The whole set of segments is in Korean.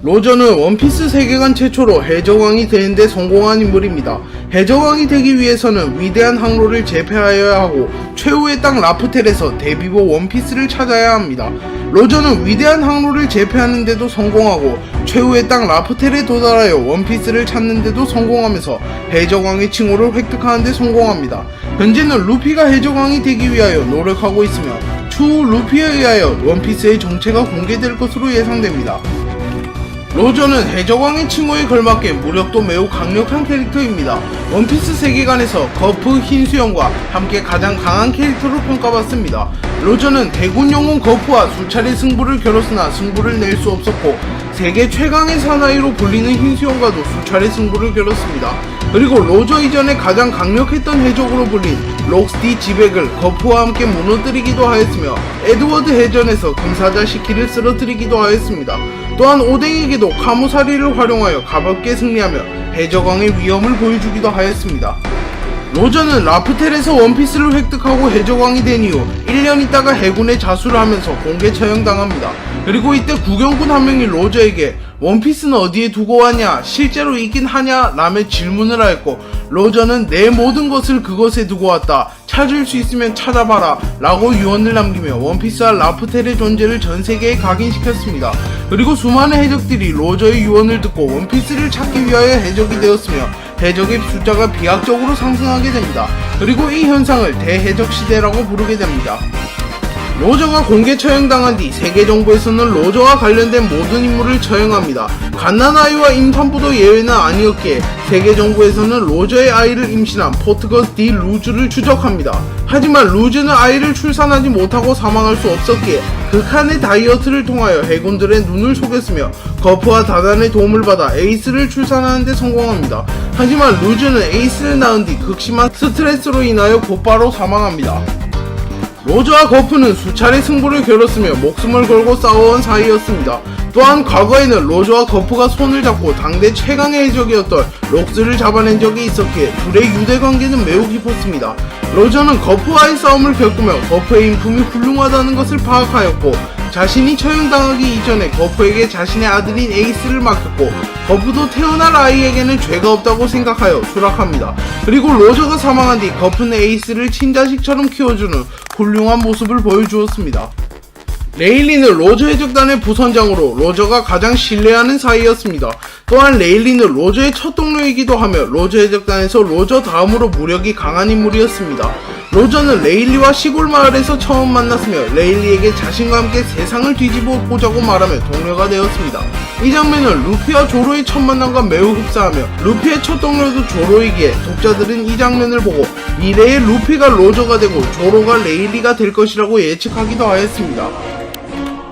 로저는 원피스 세계관 최초로 해적왕이 되는데 성공한 인물입니다. 해적왕이 되기 위해서는 위대한 항로를 제패하여야 하고 최후의 땅 라프텔에서 데비보 원피스를 찾아야 합니다. 로저는 위대한 항로를 제패하는데도 성공하고 최후의 땅 라프텔에 도달하여 원피스를 찾는데도 성공하면서 해적왕의 칭호를 획득하는데 성공합니다. 현재는 루피가 해적왕이 되기 위하여 노력하고 있으며 추후 루피에 의하여 원피스의 정체가 공개될 것으로 예상됩니다. 로저는 해적왕의 칭호에 걸맞게 무력도 매우 강력한 캐릭터입니다. 원피스 세계관에서 거프 흰 수염과 함께 가장 강한 캐릭터로 평가받습니다. 로저는 대군 영웅 거프와 수차례 승부를 겨뤘으나 승부를 낼 수 없었고 세계 최강의 사나이로 불리는 흰수염과도 수차례 승부를 겨뤘습니다. 그리고 로저 이전에 가장 강력했던 해적으로 불린 록스티 지백을 거프와 함께 무너뜨리기도 하였으며 에드워드 해전에서 금사자 시키를 쓰러뜨리기도 하였습니다. 또한 오뎅에게도 카무사리를 활용하여 가볍게 승리하며 해적왕의 위험을 보여주기도 하였습니다. 로저는 라프텔에서 원피스를 획득하고 해적왕이 된 이후 1년 있다가 해군에 자수를 하면서 공개 처형당합니다. 그리고 이때 구경꾼 한 명이 로저에게 원피스는 어디에 두고 왔냐? 실제로 있긴 하냐? 라며 질문을 하였고 로저는 내 모든 것을 그것에 두고 왔다. 찾을 수 있으면 찾아봐라. 라고 유언을 남기며 원피스와 라프텔의 존재를 전 세계에 각인시켰습니다. 그리고 수많은 해적들이 로저의 유언을 듣고 원피스를 찾기 위하여 해적이 되었으며 해적의 숫자가 비약적으로 상승하게 됩니다. 그리고 이 현상을 대해적 시대라고 부르게 됩니다. 로저가 공개 처형당한 뒤 세계 정부에서는 로저와 관련된 모든 인물을 처형합니다. 갓난아이와 임산부도 예외는 아니었기에 세계 정부에서는 로저의 아이를 임신한 포트거스 디 루즈를 추적합니다. 하지만 루즈는 아이를 출산하지 못하고 사망할 수 없었기에 극한의 다이어트를 통하여 해군들의 눈을 속였으며 거프와 다단의 도움을 받아 에이스를 출산하는 데 성공합니다. 하지만 루즈는 에이스를 낳은 뒤 극심한 스트레스로 인하여 곧바로 사망합니다. 로저와 거프는 수차례 승부를 겨뤘으며 목숨을 걸고 싸워온 사이였습니다. 또한 과거에는 로저와 거프가 손을 잡고 당대 최강의 해적이었던 록스를 잡아낸 적이 있었기에 둘의 유대 관계는 매우 깊었습니다. 로저는 거프와의 싸움을 겪으며 거프의 인품이 훌륭하다는 것을 파악하였고 자신이 처형당하기 이전에 거프에게 자신의 아들인 에이스를 맡겼고 거프도 태어날 아이에게는 죄가 없다고 생각하여 수락합니다. 그리고 로저가 사망한 뒤 거프는 에이스를 친자식처럼 키워주는 훌륭한 모습을 보여주었습니다. 레일리는 로저 해적단의 부선장으로 로저가 가장 신뢰하는 사이였습니다. 또한 레일리는 로저의 첫 동료이기도 하며 로저 해적단에서 로저 다음으로 무력이 강한 인물이었습니다. 로저는 레일리와 시골 마을에서 처음 만났으며 레일리에게 자신과 함께 세상을 뒤집어 보자고 말하며 동료가 되었습니다. 이 장면은 루피와 조로의 첫 만남과 매우 흡사하며 루피의 첫 동료도 조로이기에 독자들은 이 장면을 보고 미래의 루피가 로저가 되고 조로가 레일리가 될 것이라고 예측하기도 하였습니다.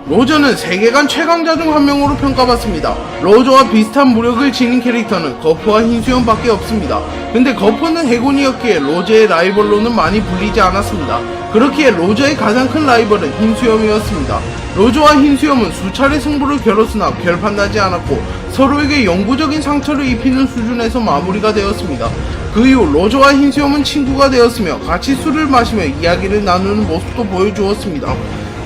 로저는 세계관 최강자 중 한 명으로 평가받습니다. 로저와 비슷한 무력을 지닌 캐릭터는 거프와 흰수염 밖에 없습니다. 근데 거프는 해군이었기에 로저의 라이벌로는 많이 불리지 않았습니다. 그렇기에 로저의 가장 큰 라이벌은 흰수염이었습니다. 로저와 흰수염은 수차례 승부를 겨뤘으나 결판나지 않았고 서로에게 영구적인 상처를 입히는 수준에서 마무리가 되었습니다. 그 이후 로저와 흰수염은 친구가 되었으며 같이 술을 마시며 이야기를 나누는 모습도 보여주었습니다.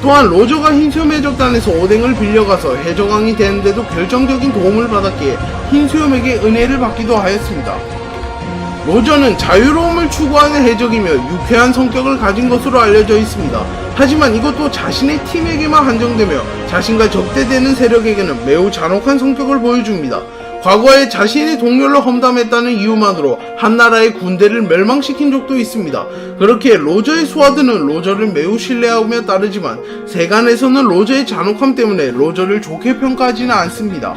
또한 로저가 흰수염 해적단에서 오뎅을 빌려가서 해적왕이 되는데도 결정적인 도움을 받았기에 흰수염에게 은혜를 받기도 하였습니다. 로저는 자유로움을 추구하는 해적이며 유쾌한 성격을 가진 것으로 알려져 있습니다. 하지만 이것도 자신의 팀에게만 한정되며 자신과 적대되는 세력에게는 매우 잔혹한 성격을 보여줍니다. 과거에 자신의 동료를 험담했다는 이유만으로 한 나라의 군대를 멸망시킨 적도 있습니다. 그렇게 로저의 수하드는 로저를 매우 신뢰하며 따르지만 세간에서는 로저의 잔혹함 때문에 로저를 좋게 평가하지는 않습니다.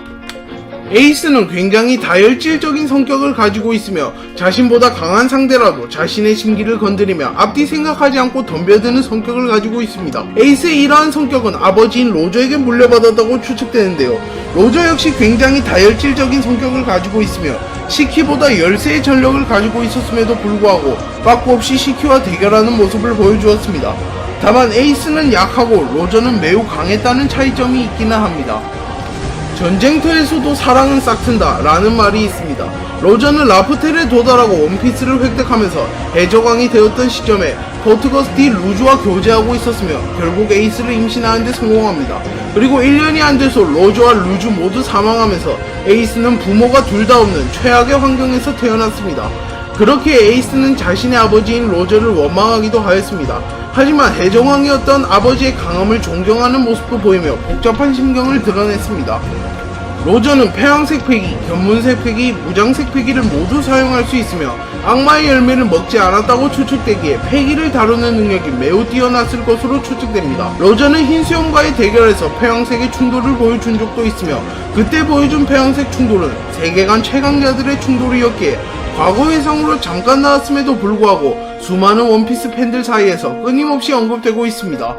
에이스는 굉장히 다혈질적인 성격을 가지고 있으며 자신보다 강한 상대라도 자신의 심기를 건드리며 앞뒤 생각하지 않고 덤벼드는 성격을 가지고 있습니다. 에이스의 이러한 성격은 아버지인 로저에게 물려받았다고 추측되는데요. 로저 역시 굉장히 다혈질적인 성격을 가지고 있으며 시키보다 13의 전력을 가지고 있었음에도 불구하고 빠꾸 없이 시키와 대결하는 모습을 보여주었습니다. 다만 에이스는 약하고 로저는 매우 강했다는 차이점이 있기는 합니다. 전쟁터에서도 사랑은 싹튼다 라는 말이 있습니다. 로저는 라프텔에 도달하고 원피스를 획득하면서 해적왕이 되었던 시점에 포트거스 디 루즈와 교제하고 있었으며 결국 에이스를 임신하는 데 성공합니다. 그리고 1년이 안 돼서 로저와 루즈 모두 사망하면서 에이스는 부모가 둘 다 없는 최악의 환경에서 태어났습니다. 그렇게 에이스는 자신의 아버지인 로저를 원망하기도 하였습니다. 하지만 해적왕이었던 아버지의 강함을 존경하는 모습도 보이며 복잡한 심경을 드러냈습니다. 로저는 폐왕색 패기, 견문색 패기, 무장색 패기를 모두 사용할 수 있으며 악마의 열매를 먹지 않았다고 추측되기에 패기를 다루는 능력이 매우 뛰어났을 것으로 추측됩니다. 로저는 흰 수염과의 대결에서 폐왕색의 충돌을 보여준 적도 있으며 그때 보여준 폐왕색 충돌은 세계관 최강자들의 충돌이었기에 과거 회상으로 잠깐 나왔음에도 불구하고 수많은 원피스 팬들 사이에서 끊임없이 언급되고 있습니다.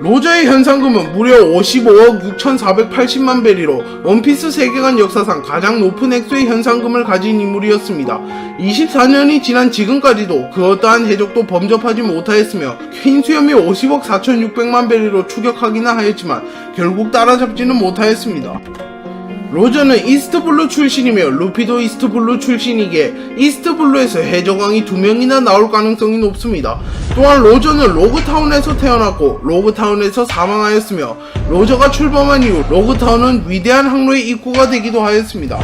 로저의 현상금은 무려 55억 6,480만 베리로 원피스 세계관 역사상 가장 높은 액수의 현상금을 가진 인물이었습니다. 24년이 지난 지금까지도 그 어떠한 해적도 범접하지 못하였으며 흰수염이 50억 4,600만 베리로 추격하기는 하였지만 결국 따라잡지는 못하였습니다. 로저는 이스트블루 출신이며 루피도 이스트블루 출신이기에 이스트블루에서 해적왕이 두 명이나 나올 가능성이 높습니다. 또한 로저는 로그타운에서 태어났고 로그타운에서 사망하였으며 로저가 출범한 이후 로그타운은 위대한 항로의 입구가 되기도 하였습니다.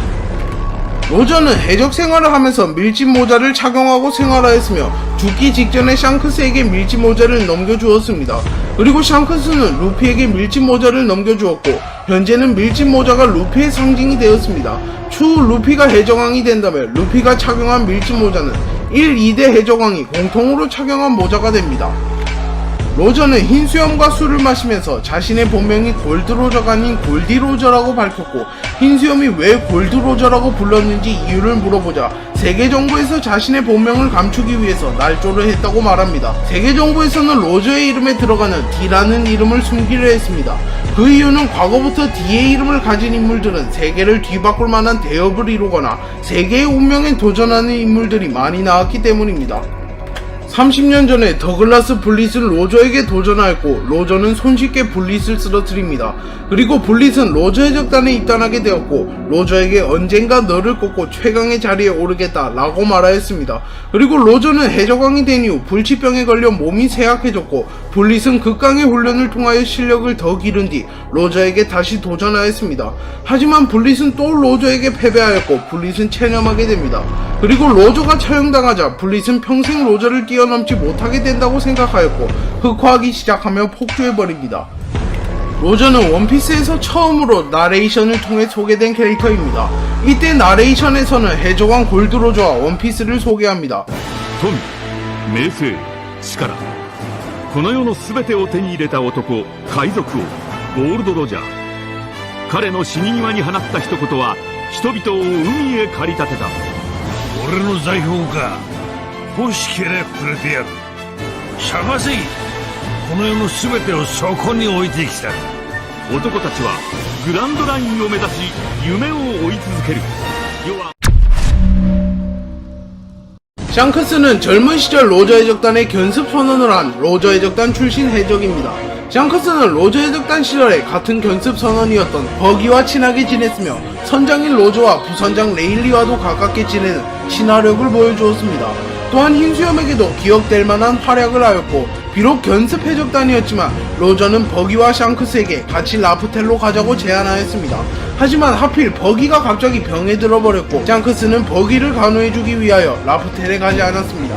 로저는 해적 생활을 하면서 밀짚 모자를 착용하고 생활하였으며 죽기 직전에 샹크스에게 밀짚 모자를 넘겨주었습니다. 그리고 샹크스는 루피에게 밀짚 모자를 넘겨주었고 현재는 밀짚 모자가 루피의 상징이 되었습니다. 추후 루피가 해적왕이 된다면 루피가 착용한 밀짚 모자는 1, 2대 해적왕이 공통으로 착용한 모자가 됩니다. 로저는 흰 수염과 술을 마시면서 자신의 본명이 골드로저가 아닌 골디로저라고 밝혔고 흰 수염이 왜 골드로저라고 불렀는지 이유를 물어보자 세계 정부에서 자신의 본명을 감추기 위해서 날조를 했다고 말합니다. 세계 정부에서는 로저의 이름에 들어가는 D라는 이름을 숨기려 했습니다. 그 이유는 과거부터 D의 이름을 가진 인물들은 세계를 뒤바꿀 만한 대업을 이루거나 세계의 운명에 도전하는 인물들이 많이 나왔기 때문입니다. 30년 전에 더글라스 블릿은 로저에게 도전하였고 로저는 손쉽게 블릿을 쓰러뜨립니다. 그리고 블릿은 로저 해적단에 입단하게 되었고 로저에게 언젠가 너를 꺾고 최강의 자리에 오르겠다 라고 말하였습니다. 그리고 로저는 해적왕이 된 이후 불치병에 걸려 몸이 쇠약해졌고 돌릿은 극강의 훈련을 통하여 실력을 더 기른 뒤 로저에게 다시 도전하였습니다. 하지만 블릿은 또 로저에게 패배하였고 블릿은 체념하게 됩니다. 그리고 로저가 처형당하자 블릿은 평생 로저를 뛰어넘지 못하게 된다고 생각하였고 흑화하기 시작하며 폭주해버립니다. 로저는 원피스에서 처음으로 나레이션을 통해 소개된 캐릭터입니다. 이때 나레이션에서는 해적왕 골드로저와 원피스를 소개합니다. 돈, 내세, 시가라. この世の全てを手に入れた男海賊王ゴールド・ロジャー。彼の死に際に放った一言は人々を海へ駆り立てた。俺の財宝か欲しければくれてやる。探せこの世の全てをそこに置いてきた。男たちはグランドラインを目指し夢を追い続ける 샹크스는 젊은 시절 로저 해적단의 견습 선언을 한 로저 해적단 출신 해적입니다. 샹크스는 로저 해적단 시절에 같은 견습 선언이었던 버기와 친하게 지냈으며 선장인 로저와 부선장 레일리와도 가깝게 지내는 친화력을 보여주었습니다. 또한 흰수염에게도 기억될 만한 활약을 하였고 비록 견습 해적단이었지만 로저는 버기와 샹크스에게 같이 라프텔로 가자고 제안하였습니다. 하지만 하필 버기가 갑자기 병에 들어버렸고 샹크스는 버기를 간호해주기 위하여 라프텔에 가지 않았습니다.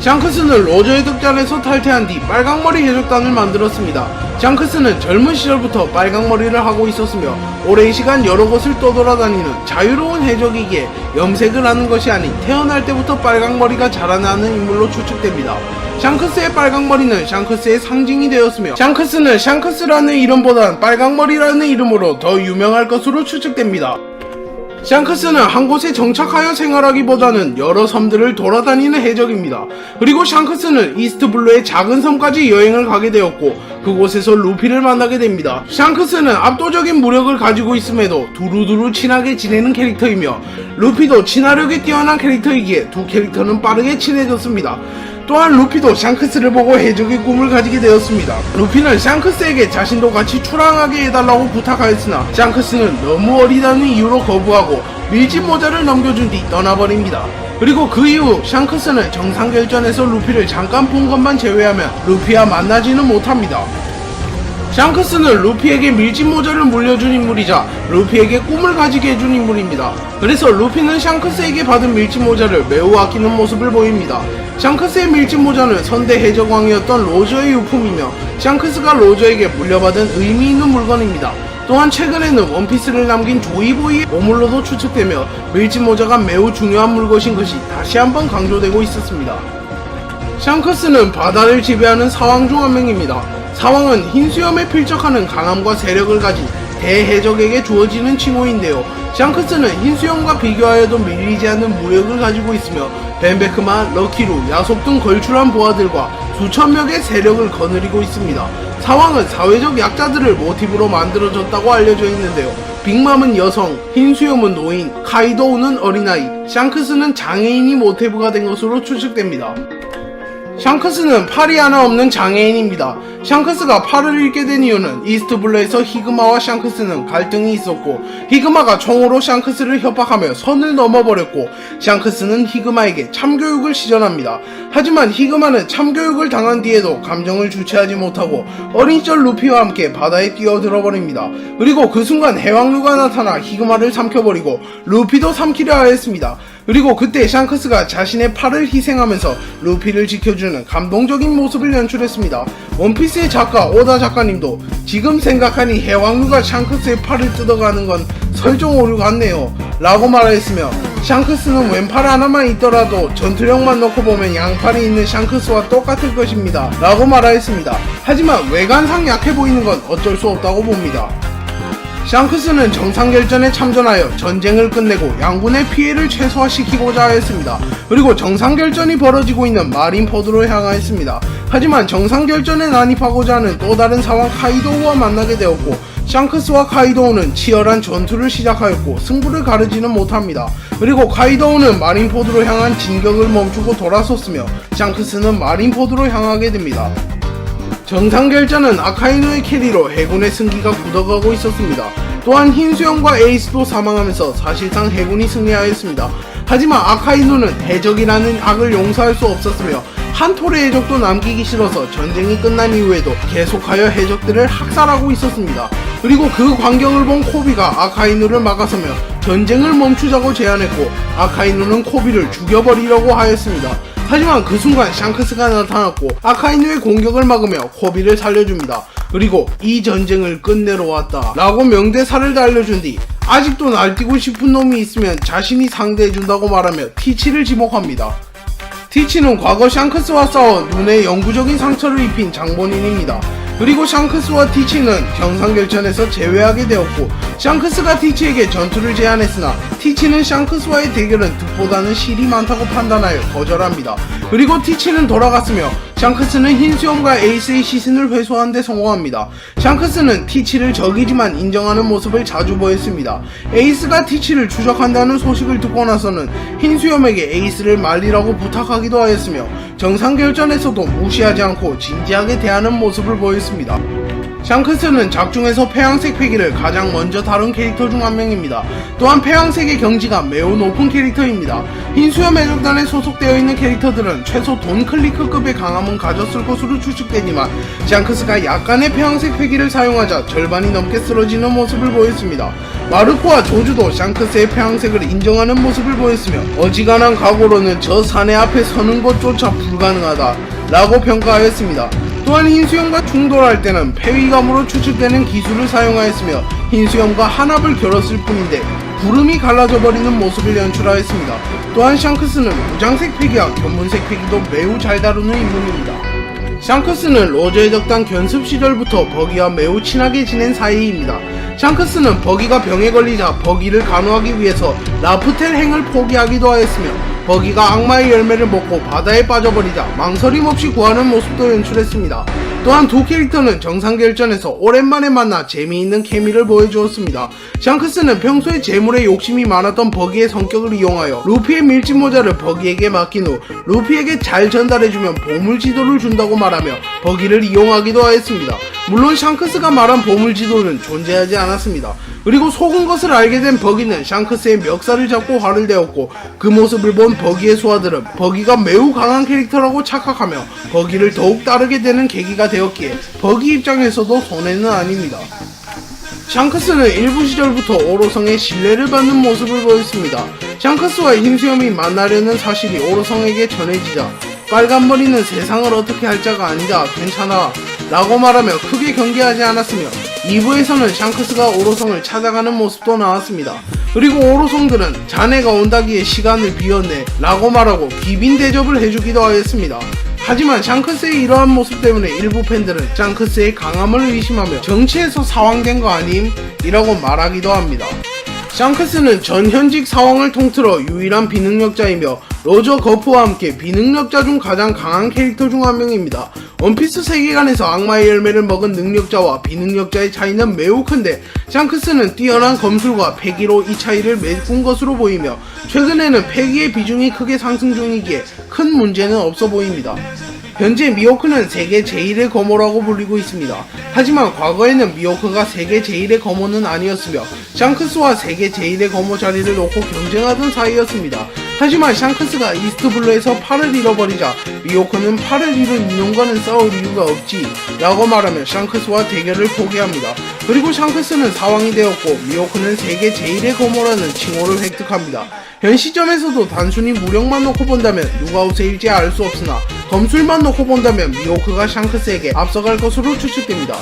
샹크스는 로저 해적단에서 탈퇴한 뒤 빨강머리 해적단을 만들었습니다. 샹크스는 젊은 시절부터 빨강머리를 하고 있었으며 오랜 시간 여러 곳을 떠돌아다니는 자유로운 해적이기에 염색을 하는 것이 아닌 태어날 때부터 빨강머리가 자라나는 인물로 추측됩니다. 샹크스의 빨강머리는 샹크스의 상징이 되었으며 샹크스는 샹크스라는 이름보단 빨강머리라는 이름으로 더 유명할 것으로 추측됩니다. 샹크스는 한 곳에 정착하여 생활하기보다는 여러 섬들을 돌아다니는 해적입니다. 그리고 샹크스는 이스트블루의 작은 섬까지 여행을 가게 되었고 그곳에서 루피를 만나게 됩니다. 샹크스는 압도적인 무력을 가지고 있음에도 두루두루 친하게 지내는 캐릭터이며 루피도 친화력이 뛰어난 캐릭터이기에 두 캐릭터는 빠르게 친해졌습니다. 또한 루피도 샹크스를 보고 해적의 꿈을 가지게 되었습니다. 루피는 샹크스에게 자신도 같이 출항하게 해달라고 부탁하였으나 샹크스는 너무 어리다는 이유로 거부하고 밀짚 모자를 넘겨준 뒤 떠나버립니다. 그리고 그 이후 샹크스는 정상결전에서 루피를 잠깐 본 것만 제외하면 루피와 만나지는 못합니다. 샹크스는 루피에게 밀짚 모자를 물려준 인물이자 루피에게 꿈을 가지게 해준 인물입니다. 그래서 루피는 샹크스에게 받은 밀짚 모자를 매우 아끼는 모습을 보입니다. 샹크스의 밀짚 모자는 선대 해적왕이었던 로저의 유품이며 샹크스가 로저에게 물려받은 의미 있는 물건입니다. 또한 최근에는 원피스를 남긴 조이보이의 보물로도 추측되며 밀짚 모자가 매우 중요한 물것인 것이 다시 한번 강조되고 있었습니다. 샹크스는 바다를 지배하는 사왕 중 한 명입니다. 사왕은 흰 수염에 필적하는 강함과 세력을 가진 대해적에게 주어지는 칭호인데요. 샹크스는 흰 수염과 비교하여도 밀리지 않는 무력을 가지고 있으며 벤베크마, 럭키루, 야속 등 걸출한 부하들과 수천 명의 세력을 거느리고 있습니다. 사왕은 사회적 약자들을 모티브로 만들어졌다고 알려져 있는데요. 빅맘은 여성, 흰 수염은 노인, 카이도우는 어린아이, 샹크스는 장애인이 모티브가 된 것으로 추측됩니다. 샹크스는 팔이 하나 없는 장애인입니다. 샹크스가 팔을 잃게 된 이유는 이스트블루에서 히그마와 샹크스는 갈등이 있었고 히그마가 총으로 샹크스를 협박하며 선을 넘어버렸고 샹크스는 히그마에게 참교육을 시전합니다. 하지만 히그마는 참교육을 당한 뒤에도 감정을 주체하지 못하고 어린 시절 루피와 함께 바다에 뛰어들어 버립니다. 그리고 그 순간 해왕루가 나타나 히그마를 삼켜버리고 루피도 삼키려 하였습니다. 그리고 그때 샹크스가 자신의 팔을 희생하면서 루피를 지켜주는 감동적인 모습을 연출했습니다. 원피스의 작가 오다 작가님도 지금 생각하니 해왕루가 샹크스의 팔을 뜯어가는 건 설정 오류 같네요. 라고 말하였으며 샹크스는 왼팔 하나만 있더라도 전투력만 놓고 보면 양팔이 있는 샹크스와 똑같을 것입니다. 라고 말하였습니다. 하지만 외관상 약해 보이는 건 어쩔 수 없다고 봅니다. 샹크스는 정상결전에 참전하여 전쟁을 끝내고 양군의 피해를 최소화시키고자 하였습니다. 그리고 정상결전이 벌어지고 있는 마린포드로 향하였습니다. 하지만 정상결전에 난입하고자 하는 또 다른 사왕 카이도우와 만나게 되었고 샹크스와 카이도우는 치열한 전투를 시작하였고 승부를 가르지는 못합니다. 그리고 카이도우는 마린포드로 향한 진격을 멈추고 돌아섰으며 샹크스는 마린포드로 향하게 됩니다. 정상 결전은 아카이노의 캐리로 해군의 승기가 굳어가고 있었습니다. 또한 흰수염과 에이스도 사망하면서 사실상 해군이 승리하였습니다. 하지만 아카이노는 해적이라는 악을 용서할 수 없었으며 한 톨의 해적도 남기기 싫어서 전쟁이 끝난 이후에도 계속하여 해적들을 학살하고 있었습니다. 그리고 그 광경을 본 코비가 아카이누를 막아서며 전쟁을 멈추자고 제안했고 아카이누는 코비를 죽여버리려고 하였습니다. 하지만 그 순간 샹크스가 나타났고 아카이누의 공격을 막으며 코비를 살려줍니다. 그리고 이 전쟁을 끝내러 왔다 라고 명대사를 달려준 뒤 아직도 날뛰고 싶은 놈이 있으면 자신이 상대해준다고 말하며 티치를 지목합니다. 티치는 과거 샹크스와 싸워 눈에 영구적인 상처를 입힌 장본인입니다. 그리고 샹크스와 티치는 경상결전에서 제외하게 되었고 샹크스가 티치에게 전투를 제안했으나 티치는 샹크스와의 대결은 득보다는 실이 많다고 판단하여 거절합니다. 그리고 티치는 돌아갔으며 샹크스는 흰 수염과 에이스의 시신을 회수하는 데 성공합니다. 샹크스는 티치를 적이지만 인정하는 모습을 자주 보였습니다. 에이스가 티치를 추적한다는 소식을 듣고 나서는 흰 수염에게 에이스를 말리라고 부탁하기도 하였으며 정상결전에서도 무시하지 않고 진지하게 대하는 모습을 보였습니다. 샹크스는 작중에서 폐양색 패기를 가장 먼저 다룬 캐릭터 중 한 명입니다. 또한 폐양색의 경지가 매우 높은 캐릭터입니다. 흰수염 해적단에 소속되어 있는 캐릭터들은 최소 돈 클리크급의 강함은 가졌을 것으로 추측되지만 샹크스가 약간의 폐양색 패기를 사용하자 절반이 넘게 쓰러지는 모습을 보였습니다. 마르코와 조주도 샹크스의 폐양색을 인정하는 모습을 보였으며 어지간한 각오로는 저 사내 앞에 서는 것조차 불가능하다 라고 평가하였습니다. 또한 흰수염과 충돌할 때는 폐위감으로 추측되는 기술을 사용하였으며 흰수염과 한압을 겨뤘을 뿐인데 구름이 갈라져 버리는 모습을 연출하였습니다. 또한 샹크스는 무장색 패기와 견문색 패기도 매우 잘 다루는 인물입니다. 샹크스는 로저의 적당 견습 시절부터 버기와 매우 친하게 지낸 사이입니다. 샹크스는 버기가 병에 걸리자 버기를 간호하기 위해서 라프텔 행을 포기하기도 하였으며 버기가 악마의 열매를 먹고 바다에 빠져버리자 망설임 없이 구하는 모습도 연출했습니다. 또한 두 캐릭터는 정상결전에서 오랜만에 만나 재미있는 케미를 보여주었습니다. 샹크스는 평소에 재물에 욕심이 많았던 버기의 성격을 이용하여 루피의 밀짚 모자를 버기에게 맡긴 후 루피에게 잘 전달해주면 보물 지도를 준다고 말하며 버기를 이용하기도 하였습니다. 물론 샹크스가 말한 보물지도는 존재하지 않았습니다. 그리고 속은 것을 알게 된 버기는 샹크스의 멱살을 잡고 화를 내었고 그 모습을 본 버기의 소아들은 버기가 매우 강한 캐릭터라고 착각하며 버기를 더욱 따르게 되는 계기가 되었기에 버기 입장에서도 손해는 아닙니다. 샹크스는 일부 시절부터 오로성의 신뢰를 받는 모습을 보였습니다. 샹크스와 흰수염이 만나려는 사실이 오로성에게 전해지자 빨간머리는 세상을 어떻게 할 자가 아니다 괜찮아 라고 말하며 크게 경계하지 않았으며 2부에서는 샹크스가 오로성을 찾아가는 모습도 나왔습니다. 그리고 오로성들은 자네가 온다기에 시간을 비웠네 라고 말하고 기빈 대접을 해주기도 하였습니다. 하지만 샹크스의 이러한 모습 때문에 일부 팬들은 샹크스의 강함을 의심하며 정치에서 사왕된 거 아님? 이라고 말하기도 합니다. 샹크스는 전 현직 사왕을 통틀어 유일한 비능력자이며 로저 거프와 함께 비능력자 중 가장 강한 캐릭터 중 한 명입니다. 원피스 세계관에서 악마의 열매를 먹은 능력자와 비능력자의 차이는 매우 큰데 샹크스는 뛰어난 검술과 패기로 이 차이를 메꾼 것으로 보이며 최근에는 패기의 비중이 크게 상승 중이기에 큰 문제는 없어 보입니다. 현재 미호크는 세계 제1의 거모라고 불리고 있습니다. 하지만 과거에는 미호크가 세계 제1의 거모는 아니었으며 샹크스와 세계 제1의 거모 자리를 놓고 경쟁하던 사이였습니다. 하지만 샹크스가 이스트블루에서 팔을 잃어버리자 미호크는 팔을 잃은 인용과는 싸울 이유가 없지 라고 말하며 샹크스와 대결을 포기합니다. 그리고 샹크스는 사왕이 되었고 미호크는 세계 제1의 거모라는 칭호를 획득합니다. 현 시점에서도 단순히 무력만 놓고 본다면 누가 우세일지 알 수 없으나 검술만 놓고 본다면 미호크가 샹크스에게 앞서갈 것으로 추측됩니다.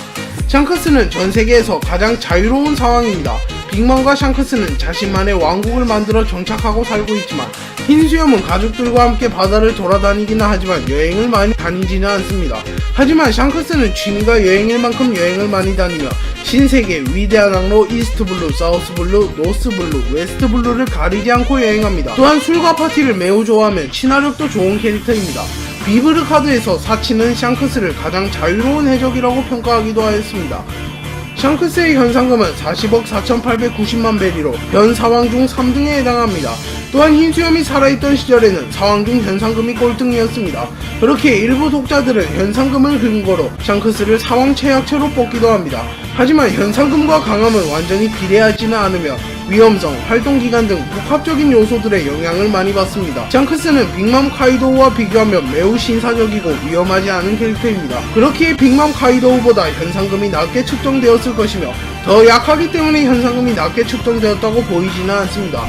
샹크스는 전 세계에서 가장 자유로운 상황입니다. 빅맘과 샹크스는 자신만의 왕국을 만들어 정착하고 살고 있지만 흰수염은 가족들과 함께 바다를 돌아다니기는 하지만 여행을 많이 다니지는 않습니다. 하지만 샹크스는 취미가 여행일 만큼 여행을 많이 다니며 신세계 위대한 항로 이스트 블루, 사우스 블루, 노스 블루, 웨스트 블루를 가리지 않고 여행합니다. 또한 술과 파티를 매우 좋아하며 친화력도 좋은 캐릭터입니다. 비브르 카드에서 사치는 샹크스를 가장 자유로운 해적이라고 평가하기도 하였습니다. 샹크스의 현상금은 40억 4,890만 베리로 현 사왕 중 3등에 해당합니다. 또한 흰수염이 살아있던 시절에는 사왕 중 현상금이 꼴등이었습니다. 그렇게 일부 독자들은 현상금을 근거로 샹크스를 사왕 최약체로 뽑기도 합니다. 하지만 현상금과 강함은 완전히 비례하지는 않으며 위험성, 활동기간 등 복합적인 요소들의 영향을 많이 받습니다. 샹크스는 빅맘 카이도우와 비교하면 매우 신사적이고 위험하지 않은 캐릭터입니다. 그렇기에 빅맘 카이도우보다 현상금이 낮게 측정되었을 것이며 더 약하기 때문에 현상금이 낮게 측정되었다고 보이지는 않습니다.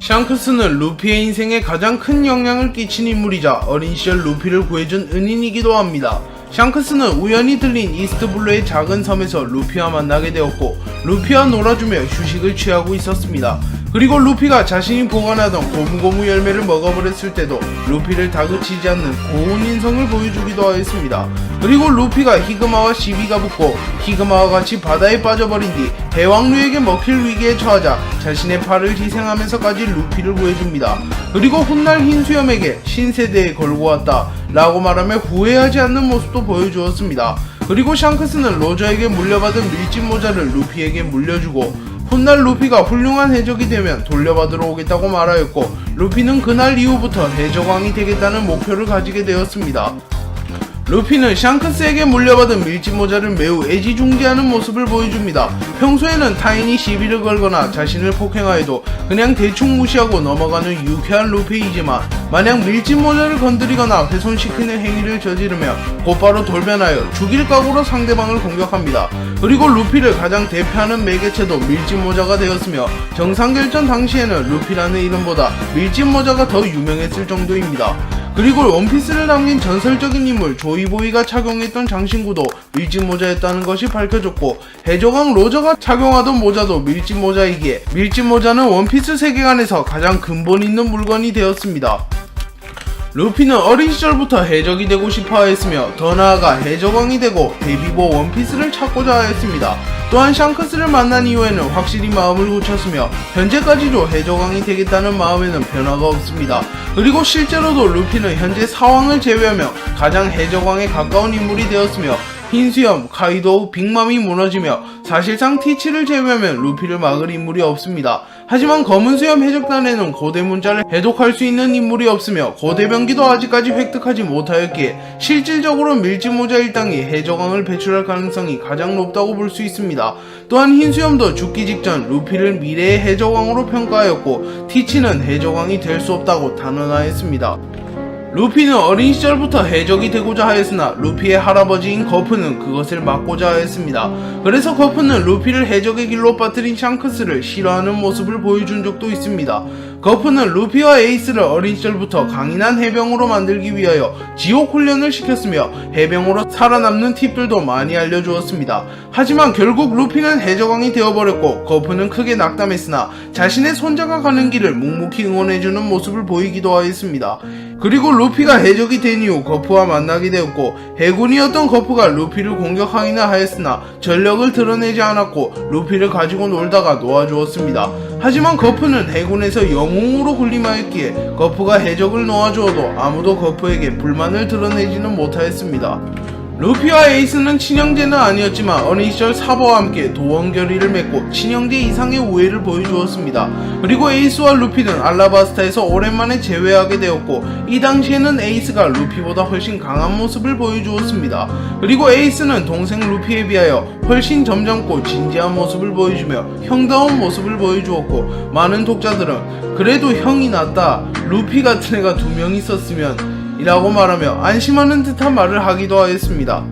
샹크스는 루피의 인생에 가장 큰 영향을 끼친 인물이자 어린 시절 루피를 구해준 은인이기도 합니다. 샹크스는 우연히 들린 이스트블루의 작은 섬에서 루피와 만나게 되었고 루피와 놀아주며 휴식을 취하고 있었습니다. 그리고 루피가 자신이 보관하던 고무고무 열매를 먹어버렸을 때도 루피를 다그치지 않는 고운 인성을 보여주기도 하였습니다. 그리고 루피가 히그마와 시비가 붙고 히그마와 같이 바다에 빠져버린 뒤 대왕류에게 먹힐 위기에 처하자 자신의 팔을 희생하면서까지 루피를 구해줍니다. 그리고 훗날 흰수염에게 신세대에 걸고 왔다 라고 말하며 후회하지 않는 모습도 보여주었습니다. 그리고 샹크스는 로저에게 물려받은 밀짚 모자를 루피에게 물려주고 훗날 루피가 훌륭한 해적이 되면 돌려받으러 오겠다고 말하였고 루피는 그날 이후부터 해적왕이 되겠다는 목표를 가지게 되었습니다. 루피는 샹크스에게 물려받은 밀짚 모자를 매우 애지중지하는 모습을 보여줍니다. 평소에는 타인이 시비를 걸거나 자신을 폭행하여도 그냥 대충 무시하고 넘어가는 유쾌한 루피이지만 만약 밀짚 모자를 건드리거나 훼손시키는 행위를 저지르며 곧바로 돌변하여 죽일 각오로 상대방을 공격합니다. 그리고 루피를 가장 대표하는 매개체도 밀짚 모자가 되었으며 정상결전 당시에는 루피라는 이름보다 밀짚 모자가 더 유명했을 정도입니다. 그리고 원피스를 남긴 전설적인 인물 조이보이가 착용했던 장신구도 밀짚 모자였다는 것이 밝혀졌고 해적왕 로저가 착용하던 모자도 밀짚 모자이기에 밀짚 모자는 원피스 세계관에서 가장 근본 있는 물건이 되었습니다. 루피는 어린 시절부터 해적이 되고 싶어 하였으며 더 나아가 해적왕이 되고 데뷔보 원피스를 찾고자 하였습니다. 또한 샹크스를 만난 이후에는 확실히 마음을 굳혔으며 현재까지도 해적왕이 되겠다는 마음에는 변화가 없습니다. 그리고 실제로도 루피는 현재 사왕을 제외하며 가장 해적왕에 가까운 인물이 되었으며 흰수염, 카이도우, 빅맘이 무너지며 사실상 티치를 제외하면 루피를 막을 인물이 없습니다. 하지만 검은 수염 해적단에는 고대 문자를 해독할 수 있는 인물이 없으며 고대 병기도 아직까지 획득하지 못하였기에 실질적으로 밀짚모자 일당이 해적왕을 배출할 가능성이 가장 높다고 볼 수 있습니다. 또한 흰수염도 죽기 직전 루피를 미래의 해적왕으로 평가하였고 티치는 해적왕이 될 수 없다고 단언하였습니다. 루피는 어린 시절부터 해적이 되고자 하였으나 루피의 할아버지인 거프는 그것을 막고자 하였습니다. 그래서 거프는 루피를 해적의 길로 빠뜨린 샹크스를 싫어하는 모습을 보여준 적도 있습니다. 거프는 루피와 에이스를 어린 시절부터 강인한 해병으로 만들기 위하여 지옥 훈련을 시켰으며 해병으로 살아남는 팁들도 많이 알려주었습니다. 하지만 결국 루피는 해적왕이 되어버렸고 거프는 크게 낙담했으나 자신의 손자가 가는 길을 묵묵히 응원해주는 모습을 보이기도 하였습니다. 그리고 루피가 해적이 된 이후 거프와 만나게 되었고 해군이었던 거프가 루피를 공격하기나 하였으나 전력을 드러내지 않았고 루피를 가지고 놀다가 놓아주었습니다. 하지만 거프는 해군에서 영웅으로 군림하였기에 거프가 해적을 놓아주어도 아무도 거프에게 불만을 드러내지는 못하였습니다. 루피와 에이스는 친형제는 아니었지만 어린 시절 사버와 함께 도원결의를 맺고 친형제 이상의 우애를 보여주었습니다. 그리고 에이스와 루피는 알라바스타에서 오랜만에 재회하게 되었고 이 당시에는 에이스가 루피보다 훨씬 강한 모습을 보여주었습니다. 그리고 에이스는 동생 루피에 비하여 훨씬 점잖고 진지한 모습을 보여주며 형다운 모습을 보여주었고 많은 독자들은 그래도 형이 낫다 루피 같은 애가 두 명 있었으면 이라고 말하며 안심하는 듯한 말을 하기도 하였습니다.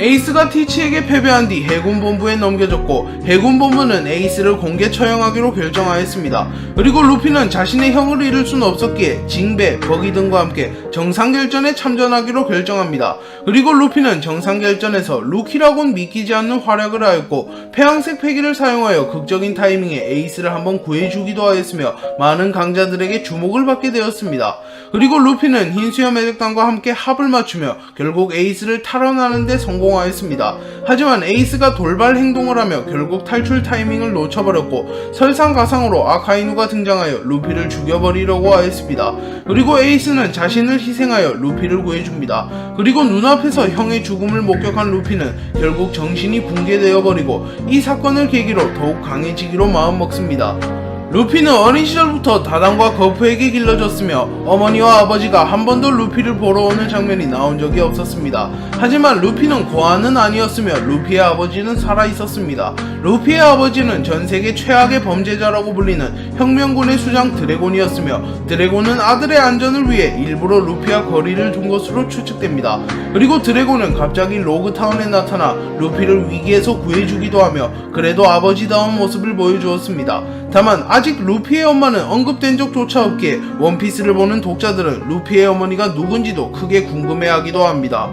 에이스가 티치에게 패배한 뒤 해군 본부에 넘겨졌고 해군 본부는 에이스를 공개 처형하기로 결정하였습니다. 그리고 루피는 자신의 형을 잃을 수는 없었기에 징배, 버기 등과 함께 정상결전에 참전하기로 결정합니다. 그리고 루피는 정상결전에서 루키라고는 믿기지 않는 활약을 하였고 폐왕색 패기를 사용하여 극적인 타이밍에 에이스를 한번 구해주기도 하였으며 많은 강자들에게 주목을 받게 되었습니다. 그리고 루피는 흰수염 해적단과 함께 합을 맞추며 결국 에이스를 탈환하는데 성공 하였습니다. 하지만 에이스가 돌발 행동을 하며 결국 탈출 타이밍을 놓쳐버렸고 설상가상으로 아카이누가 등장하여 루피를 죽여버리려고 하였습니다. 그리고 에이스는 자신을 희생하여 루피를 구해줍니다. 그리고 눈앞에서 형의 죽음을 목격한 루피는 결국 정신이 붕괴되어 버리고 이 사건을 계기로 더욱 강해지기로 마음먹습니다. 루피는 어린 시절부터 다단과 거프에게 길러졌으며 어머니와 아버지가 한 번도 루피를 보러 오는 장면이 나온 적이 없었습니다. 하지만 루피는 고아는 아니었으며 루피의 아버지는 살아 있었습니다. 루피의 아버지는 전 세계 최악의 범죄자라고 불리는 혁명군의 수장 드래곤이었으며 드래곤은 아들의 안전을 위해 일부러 루피와 거리를 둔 것으로 추측됩니다. 그리고 드래곤은 갑자기 로그타운에 나타나 루피를 위기에서 구해주기도 하며 그래도 아버지다운 모습을 보여주었습니다. 다만 아직 루피의 엄마는 언급된 적조차 없기에 원피스를 보는 독자들은 루피의 어머니가 누군지도 크게 궁금해하기도 합니다.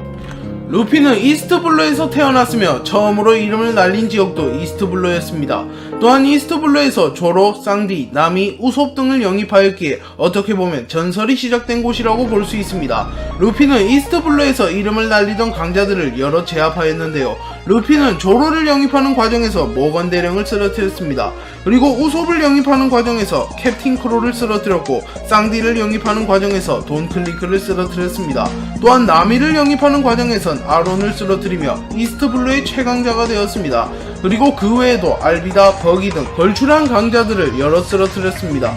루피는 이스트블루에서 태어났으며 처음으로 이름을 날린 지역도 이스트블루였습니다. 또한 이스트블루에서 조로, 쌍디, 나미, 우솝 등을 영입하였기에 어떻게 보면 전설이 시작된 곳이라고 볼 수 있습니다. 루피는 이스트블루에서 이름을 날리던 강자들을 여러 제압하였는데요. 루피는 조로를 영입하는 과정에서 모건 대령을 쓰러뜨렸습니다. 그리고 우솝을 영입하는 과정에서 캡틴 크로를 쓰러뜨렸고 쌍디를 영입하는 과정에서 돈 클리크를 쓰러뜨렸습니다. 또한 나미를 영입하는 과정에선 아론을 쓰러뜨리며 이스트블루의 최강자가 되었습니다. 그리고 그 외에도 알비다, 버기 등 걸출한 강자들을 여러 쓰러뜨렸습니다.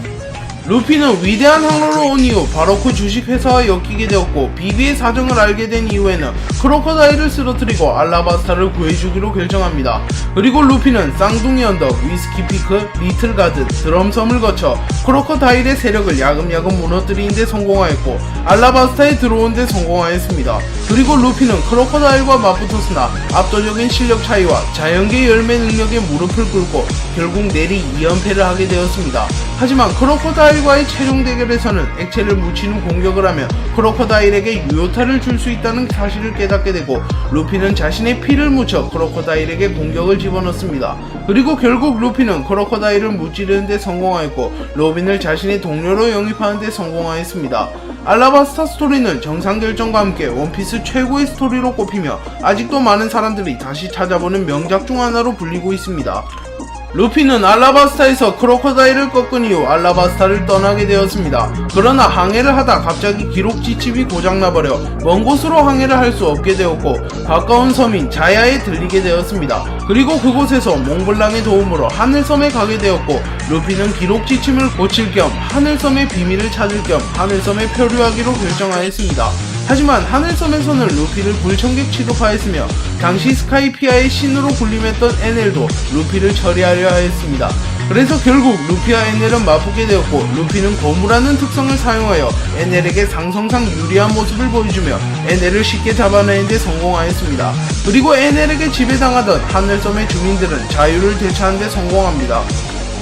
루피는 위대한 항로로 온 이후 바로크 주식회사와 엮이게 되었고 비비의 사정을 알게 된 이후에는 크로커다일을 쓰러뜨리고 알라바스타를 구해주기로 결정합니다. 그리고 루피는 쌍둥이 언덕, 위스키 피크, 리틀 가든, 드럼섬을 거쳐 크로커다일의 세력을 야금야금 무너뜨리는 데 성공하였고 알라바스타에 들어온 데 성공하였습니다. 그리고 루피는 크로커다일과 맞붙었으나 압도적인 실력 차이와 자연계 열매 능력에 무릎을 꿇고 결국 내리 2연패를 하게 되었습니다. 하지만 크로커다일과의 최종 대결에서는 액체를 묻히는 공격을 하며 크로커다일에게 유효타를 줄 수 있다는 사실을 깨닫게 되고 루피는 자신의 피를 묻혀 크로커다일에게 공격을 집어넣습니다. 그리고 결국 루피는 크로커다일을 무찌르는 데 성공하였고 로빈을 자신의 동료로 영입하는 데 성공하였습니다. 알라바스타 스토리는 정상 결정과 함께 원피스 최고의 스토리로 꼽히며 아직도 많은 사람들이 다시 찾아보는 명작 중 하나로 불리고 있습니다. 루피는 알라바스타에서 크로커다일을 꺾은 이후 알라바스타를 떠나게 되었습니다. 그러나 항해를 하다 갑자기 기록 지침이 고장나버려 먼 곳으로 항해를 할 수 없게 되었고 가까운 섬인 자야에 들리게 되었습니다. 그리고 그곳에서 몽블랑의 도움으로 하늘섬에 가게 되었고 루피는 기록 지침을 고칠 겸 하늘섬의 비밀을 찾을 겸 하늘섬에 표류하기로 결정하였습니다. 하지만 하늘섬에서는 루피를 불청객 취급하였으며 당시 스카이피아의 신으로 군림했던 에넬도 루피를 처리하려 하였습니다. 그래서 결국 루피와 에넬은 맞붙게 되었고 루피는 거무라는 특성을 사용하여 에넬에게 상성상 유리한 모습을 보여주며 에넬을 쉽게 잡아내는 데 성공하였습니다. 그리고 에넬에게 지배당하던 하늘섬의 주민들은 자유를 되찾는 데 성공합니다.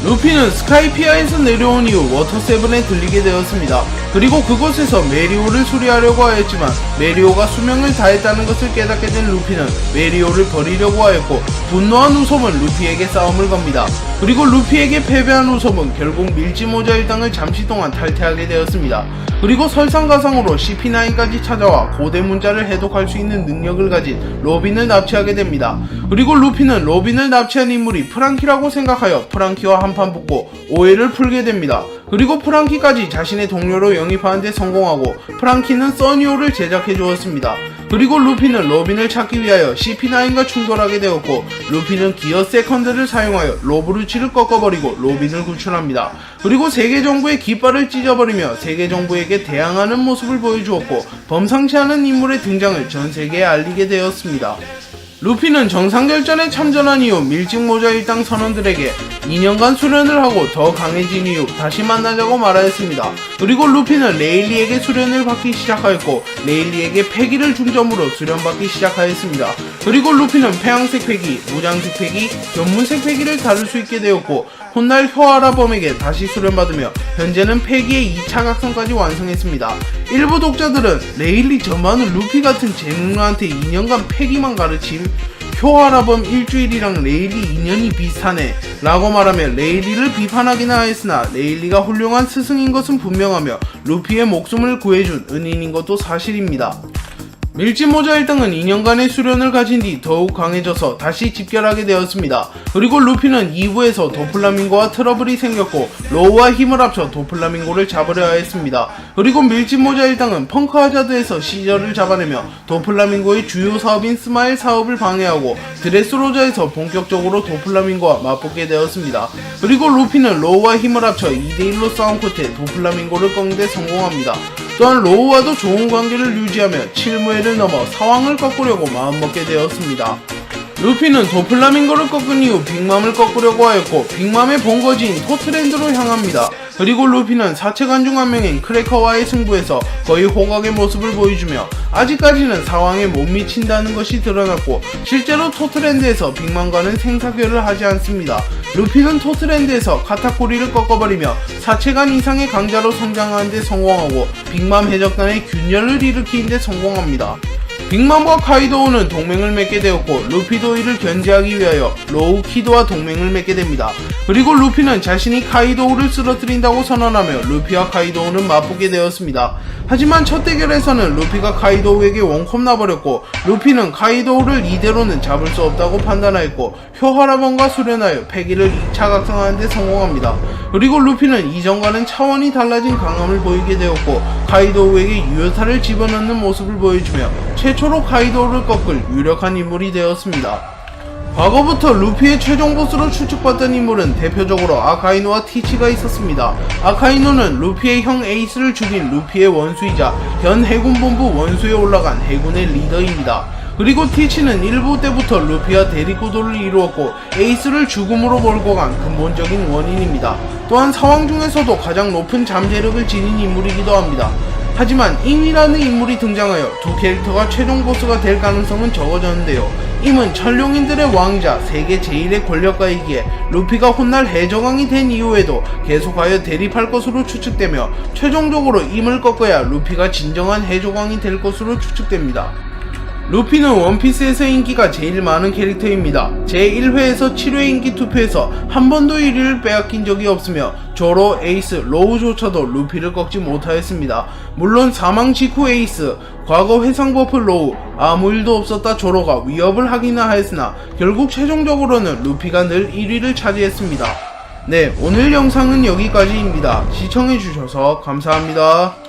루피는 스카이피아에서 내려온 이후 워터세븐에 들리게 되었습니다. 그리고 그곳에서 메리오를 수리하려고 하였지만 메리오가 수명을 다했다는 것을 깨닫게 된 루피는 메리오를 버리려고 하였고 분노한 우섭은 루피에게 싸움을 겁니다. 그리고 루피에게 패배한 우섭은 결국 밀지모자 일당을 잠시 동안 탈퇴하게 되었습니다. 그리고 설상가상으로 CP9까지 찾아와 고대 문자를 해독할 수 있는 능력을 가진 로빈을 납치하게 됩니다. 그리고 루피는 로빈을 납치한 인물이 프랑키라고 생각하여 프랑키와 한판 붙고 오해를 풀게 됩니다. 그리고 프랑키까지 자신의 동료로 영입하는 데 성공하고 프랑키는 써니오를 제작해 주었습니다. 그리고 루피는 로빈을 찾기 위하여 CP9과 충돌하게 되었고 루피는 기어 세컨드를 사용하여 로브루치를 꺾어버리고 로빈을 구출합니다. 그리고 세계 정부의 깃발을 찢어버리며 세계 정부에게 대항하는 모습을 보여주었고 범상치 않은 인물의 등장을 전 세계에 알리게 되었습니다. 루피는 정상결전에 참전한 이후 밀직모자 일당 선원들에게 2년간 수련을 하고 더 강해진 이후 다시 만나자고 말하였습니다. 그리고 루피는 레일리에게 수련을 받기 시작하였고 레일리에게 패기를 중점으로 수련받기 시작하였습니다. 그리고 루피는 폐양색 패기, 무장색 패기, 견문색 패기를 다룰 수 있게 되었고 훗날 효아라범에게 다시 수련받으며 현재는 패기의 2차 각성까지 완성했습니다. 일부 독자들은 레일리 저만은 루피 같은 재능러한테 2년간 패기만 가르침 효아라범 일주일이랑 레일리 2년이 비슷하네 라고 말하며 레일리를 비판하기나 하였으나 레일리가 훌륭한 스승인 것은 분명하며 루피의 목숨을 구해준 은인인 것도 사실입니다. 밀짚모자 1등은 2년간의 수련을 가진 뒤 더욱 강해져서 다시 집결하게 되었습니다. 그리고 루피는 2부에서 도플라밍고와 트러블이 생겼고 로우와 힘을 합쳐 도플라밍고를 잡으려 하였습니다. 그리고 밀짚모자 1등은 펑크 하자드에서 시저를 잡아내며 도플라밍고의 주요 사업인 스마일 사업을 방해하고 드레스로자에서 본격적으로 도플라밍고와 맞붙게 되었습니다. 그리고 루피는 로우와 힘을 합쳐 2대1로 싸운 끝에 도플라밍고를 꺾는 데 성공합니다. 또한 로우와도 좋은 관계를 유지하며 칠무회를 넘어 사왕을 꺾으려고 마음먹게 되었습니다. 루피는 도플라밍고를 꺾은 이후 빅맘을 꺾으려고 하였고 빅맘의 본거지인 토트랜드로 향합니다. 그리고 루피는 사체 관 중 한 명인 크래커와의 승부에서 거의 호각의 모습을 보여주며 아직까지는 상황에 못 미친다는 것이 드러났고 실제로 토트랜드에서 빅맘과는 생사결을 하지 않습니다. 루피는 토트랜드에서 카타코리를 꺾어버리며 사체관 이상의 강자로 성장하는 데 성공하고 빅맘 해적단의 균열을 일으키는 데 성공합니다. 빅맘과 카이도우는 동맹을 맺게 되었고 루피도 이를 견제하기 위하여 로우 키도와 동맹을 맺게 됩니다. 그리고 루피는 자신이 카이도우를 쓰러뜨린다고 선언하며 루피와 카이도우는 맞붙게 되었습니다. 하지만 첫 대결에서는 루피가 카이도우에게 원컵 나버렸고 루피는 카이도우를 이대로는 잡을 수 없다고 판단하였고 효하라본과 수련하여 패기를 2차 각성하는 데 성공합니다. 그리고 루피는 이전과는 차원이 달라진 강함을 보이게 되었고 카이도우에게 유효타를 집어넣는 모습을 보여주며 최초로 카이도우를 꺾을 유력한 인물이 되었습니다. 과거부터 루피의 최종 보스로 추측받던 인물은 대표적으로 아카이노와 티치가 있었습니다. 아카이노는 루피의 형 에이스를 죽인 루피의 원수이자 현 해군본부 원수에 올라간 해군의 리더입니다. 그리고 티치는 1부 때부터 루피와 대립구도를 이루었고 에이스를 죽음으로 몰고 간 근본적인 원인입니다. 또한 상황 중에서도 가장 높은 잠재력을 지닌 인물이기도 합니다. 하지만 임이라는 인물이 등장하여 두 캐릭터가 최종 보스가 될 가능성은 적어졌는데요. 임은 천룡인들의 왕이자 세계 제1의 권력가이기에 루피가 훗날 해적왕이 된 이후에도 계속하여 대립할 것으로 추측되며 최종적으로 임을 꺾어야 루피가 진정한 해적왕이 될 것으로 추측됩니다. 루피는 원피스에서 인기가 제일 많은 캐릭터입니다. 제1회에서 7회 인기 투표에서 한 번도 1위를 빼앗긴 적이 없으며 조로, 에이스, 로우조차도 루피를 꺾지 못하였습니다. 물론 사망 직후 에이스, 과거 회상버프 로우, 아무 일도 없었다 조로가 위협을 하기는 하였으나 결국 최종적으로는 루피가 늘 1위를 차지했습니다. 네, 오늘 영상은 여기까지입니다. 시청해주셔서 감사합니다.